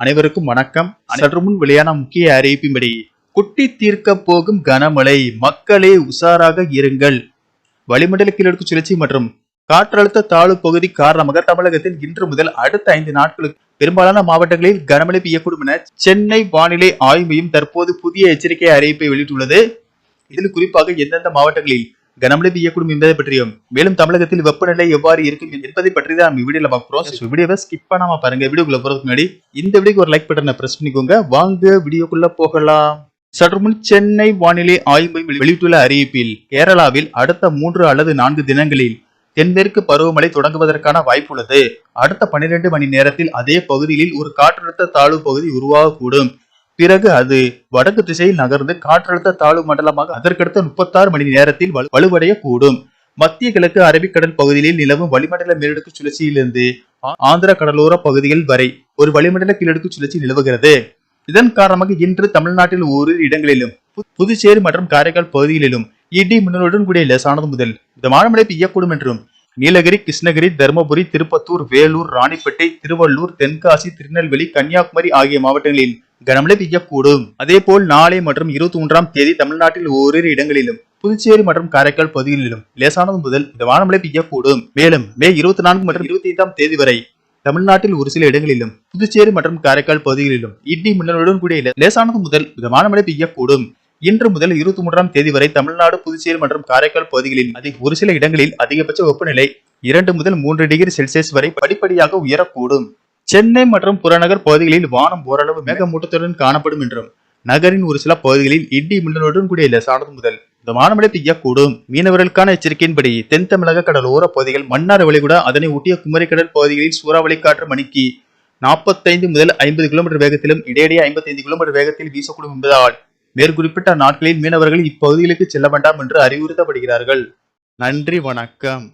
அனைவருக்கும் வணக்கம். சற்று முன் வெளியான முக்கிய அறிவிப்பின்படி குட்டி தீர்க்க போகும் கனமழை மக்களே உஷாராக இருங்கள். வளிமண்டல கீழடுக்கு சுழற்சி மற்றும் காற்றழுத்த தாழ்வு பகுதி காரணமாக தமிழகத்தில் இன்று முதல் அடுத்த ஐந்து நாட்களுக்கு பெரும்பாலான மாவட்டங்களில் கனமழை பெய்யக்கூடும் என சென்னை வானிலை ஆய்வு மையம் தற்போது புதிய எச்சரிக்கை அறிவிப்பை வெளியிட்டுள்ளது. இதில் குறிப்பாக எந்தெந்த மாவட்டங்களில் கனமழை பெய்யக்கூடும் என்பதை பற்றியும் மேலும் தமிழகத்தில் வெப்பநிலை எவ்வாறு இருக்கும் என்பதை பற்றி தான் நம்ம வீடியோல பார்க்கிறோம் வீடியோவை ஸ்கிப் பண்ணாம பாருங்க. வீடியோக்குள்ள போறதுக்கு முன்னாடி இந்த வீடியோக்கு ஒரு லைக் பட்டனை பிரஸ் பண்ணிக்கோங்க. வாங்க வீடியோக்குள்ள போகலாம். சற்று முன் சென்னை வானிலை ஆய்வு மையம் வெளியிட்டுள்ள அறிவிப்பில் கேரளாவில் அடுத்த மூன்று அல்லது நான்கு தினங்களில் தென்மேற்கு பருவமழை தொடங்குவதற்கான வாய்ப்புள்ளது அடுத்த பன்னிரண்டு மணி நேரத்தில் அதே பகுதியில் ஒரு காற்றழுத்த தாழ்வு பகுதி உருவாகக்கூடும். பிறகு அது வடக்கு திசையில் நகர்ந்து காற்றழுத்த தாழ்வு மண்டலமாக அதற்கடுத்த முப்பத்தாறு மணி நேரத்தில் வலு- வலுவடைய கூடும் மத்திய கிழக்கு அரபிக்கடல் பகுதியில் நிலவும் வளிமண்டல மேலடுக்கு சுழற்சியிலிருந்து ஆந்திர கடலோர பகுதிகள் வரை ஒரு வளிமண்டல கீழடுக்கு சுழற்சி நிலவுகிறது. இதன் காரணமாக இன்று தமிழ்நாட்டில் ஓரிரு இடங்களிலும் பு- புதுச்சேரி மற்றும் காரைக்கால் பகுதிகளிலும் இடி மின்னலுடன் கூடிய லேசானது முதல் மிதமான மழை பெய்யக்கூடும் என்றும் நீலகிரி கிருஷ்ணகிரி தருமபுரி திருப்பத்தூர் வேலூர் ராணிப்பேட்டை திருவள்ளூர் தென்காசி திருநெல்வேலி கன்னியாகுமரி ஆகிய மாவட்டங்களில் கனமழை பெய்யக்கூடும். அதேபோல் நாளை மற்றும் இருபத்தி மூன்றாம் தேதி தமிழ்நாட்டில் ஓரிரு இடங்களிலும் புதுச்சேரி மற்றும் காரைக்கால் பகுதிகளிலும் லேசானது முதல் மிதமான மழை பெய்யக்கூடும். மேலும் மே இருபத்தி நான்கு மற்றும் இருபத்தி ஐந்தாம் தேதி வரை தமிழ்நாட்டில் ஒரு சில இடங்களிலும் புதுச்சேரி மற்றும் காரைக்கால் பகுதிகளிலும் இடி மின்னலுடன் கூடிய லேசானது முதல் மிதமான மழை பெய்யக்கூடும். இன்று முதல் இருபத்தி மூன்றாம் தேதி வரை தமிழ்நாடு புதுச்சேரி மற்றும் காரைக்கால் பகுதிகளில் அதிக ஒரு சில இடங்களில் அதிகபட்ச வெப்பநிலை இரண்டு முதல் மூன்று டிகிரி செல்சியஸ் வரை படிப்படியாக உயரக்கூடும். சென்னை மற்றும் புறநகர் பகுதிகளில் வானம் ஓரளவு மேகமூட்டத்துடன் காணப்படும் என்றும் நகரின் ஒரு சில பகுதிகளில் இடி மின்னலுடன் கூடிய லேசானது முதல். மிதமான மழை பெய்யக்கூடும். மீனவர்களுக்கான எச்சரிக்கையின்படி தென் தமிழக கடலோர பகுதிகள் மன்னார் வளைகுடா அதனை ஒட்டிய குமரிக்கடல் பகுதிகளில் சூறாவளி காற்று மணிக்கு நாற்பத்தைந்து முதல் ஐம்பது கிலோமீட்டர் வேகத்திலும் இடையிடையே ஐம்பத்தைந்து கிலோமீட்டர் வேகத்தில் வீசக்கூடும் என்பதால் மேற்குறிப்பிட்ட நாட்களில் மீனவர்கள் இப்பகுதிகளுக்கு செல்ல வேண்டாம் என்று அறிவுறுத்தப்படுகிறார்கள். நன்றி வணக்கம்.